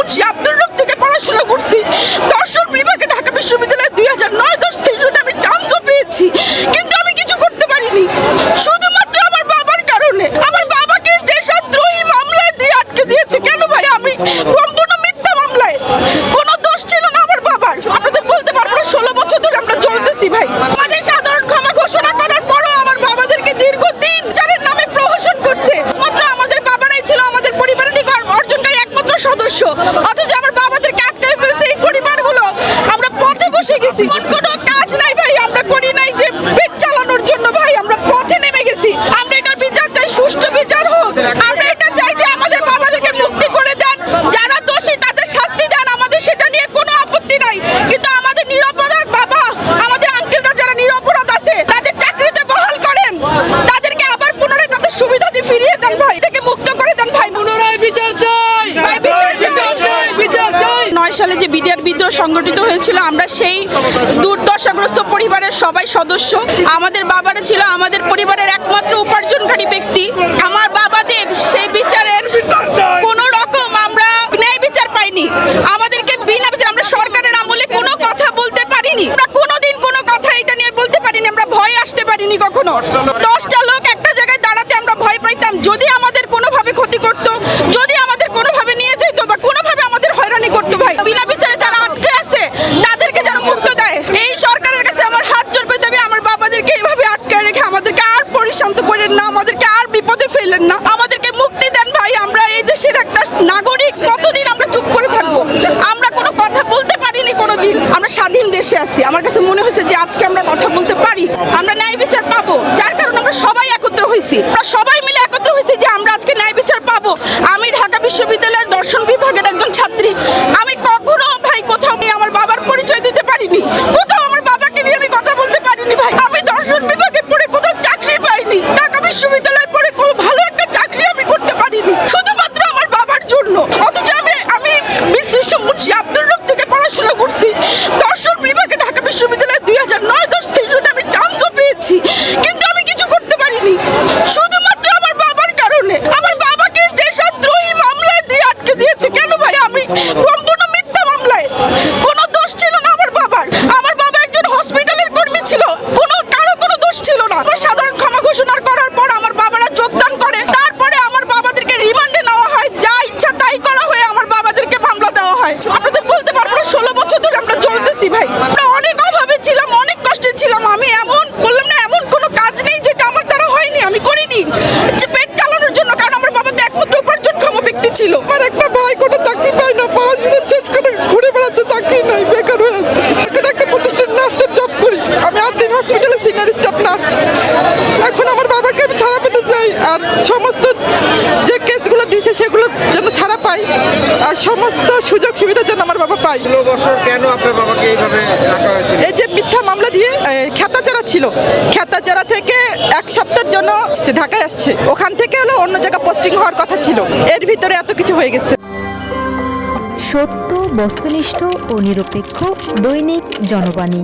Uç yaptır অথচ আমার বাবাদের আটকায় ফেলছে এই পরিবারগুলো। আমরা পথে বসে গেছি। কোন সংগঠিত হয়েছিল, আমরা সেই দুর্দশাগ্রস্ত পরিবারের সবাই সদস্য। আমাদের বাবারা ছিল আমাদের পরিবারের একমাত্র উপার্জনকারী ব্যক্তি। আমার বাবাদের সেই বিচারের কোনো রকম আমরা ন্যায় বিচার পাইনি। আমাদেরকে বিনা বিচার, আমরা সরকারের আমলে কোনো কথা বলতে পারিনি। আমরা কোনোদিন কোনো কথা এটা নিয়ে বলতে পারিনি, আমরা ভয় আসতে পারিনি কখনো। দশটা লোক একটা জায়গায় দাঁড়াতে আমরা ভয় পাইতাম যদি আমাদের কোনোভাবে ক্ষতি করতো যদি আমাদের কোনোভাবে নিয়ে যেত বা কোনোভাবে আমাদের হয়রানি করতো ভাই বিনা বিচারে যারা আটকে আছে তাদেরকে যেন মুক্ত দেয় এই সরকারের কাছে আমার হাত জোর করে দেবে আমার বাবাদেরকে এইভাবে আটকে রেখে আমাদেরকে আর পরিশান্ত করেন না আমাদেরকে আর বিপদে ফেলেন না আমাদেরকে মুক্তি দেন ভাই আমরা এই দেশের একটা নাগরিক কতদিন আমরা চুপ করে থাকব আমরা কোনো কথা বলতে পারিনি কোনোদিন আমরা স্বাধীন দেশে আছি। আমার কাছে মনে হয়েছে যে আজকে আমরা কথা বলতে পারি। আমরা ন্যায় বিচার পাবো। যার কারণে আমরা সবাই একত্র হয়েছি। আমরা সবাই মিলে একত্র হয়েছি যে আমরা আজকে ন্যায় বিচার পাবো। আমি ঢাকা বিশ্ববিদ্যালয়ের দর্শন বিভাগের একজন Bro, সমস্ত সুযোগ সুবিধা যেন আমার বাবা পাই ষোলো বছর কেন আপনার বাবাকে এইভাবে রাখা হয়েছিল? এই যে মিথ্যা মামলা দিয়ে খেতাচারা ছিল। খেতাচারা থেকে এক সপ্তাহের জন্য সে ঢাকায় আসছে। ওখান থেকে হলো অন্য জায়গায় পোস্টিং হওয়ার কথা ছিল। এর ভিতরে এত কিছু হয়ে গেছে। সত্য বস্তুনিষ্ঠ ও নিরপেক্ষ দৈনিক জনবাণী।